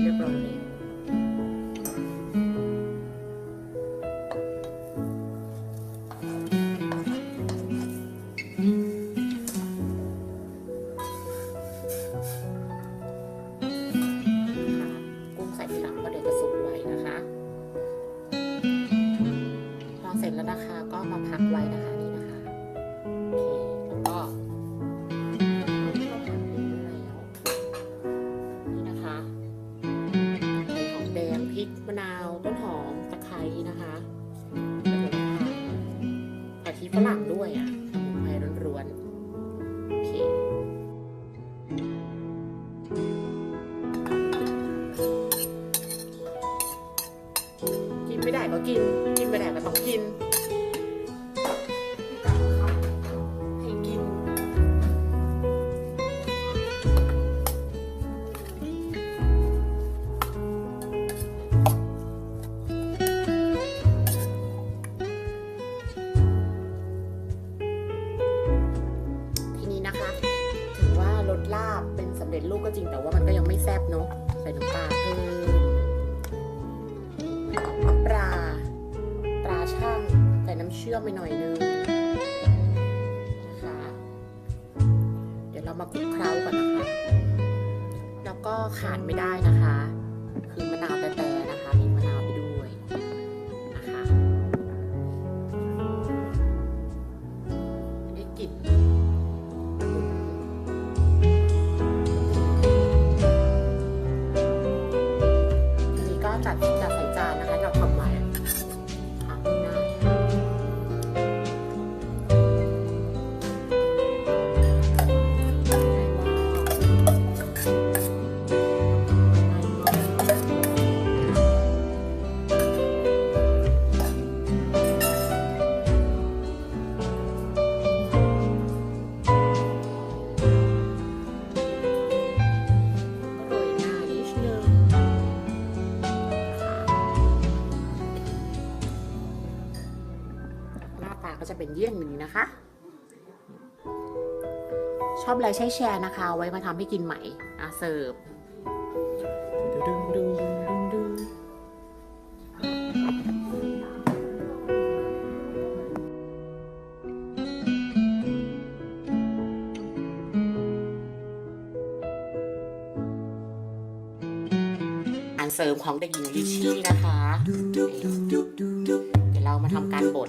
เรียบร้อยแล้วก็เดี๋ยวจะสุกไวนะคะพอเสร็จแล้วนะคะก็มาพักไว้นะคะ ฝรั่งด้วยอะสมุนไพรร้วนๆโอเคกินไม่ได้ก็กิน กินไม่ได้ก็ต้องกิน ดลาบเป็นสำเร็จรูปก็จริงแต่ว่ามันก็ยังไม่แซ่บเนาะใส่น้ำปลาเพิ่มปลาปลาช่างใส่น้ำเชื่อมไปหน่อยนึงนะคะเดี๋ยวเรามาคลุกเคล้ากันนะคะ แล้วก็ขาดไม่ได้นะคะ คือมะนาว จัดจัดใส่จานนะคะเราทำไว้ ก็จะเป็นเยี่ยงนี้นะคะ ชอบอะไรใช้แชร์นะคะ ไว้มาทำให้กินใหม่อะเสิร์ฟดึงดึงดึงดึงดึงอันเสริมของเด็กหญิงลิชี่นะคะ เรามาทำการบด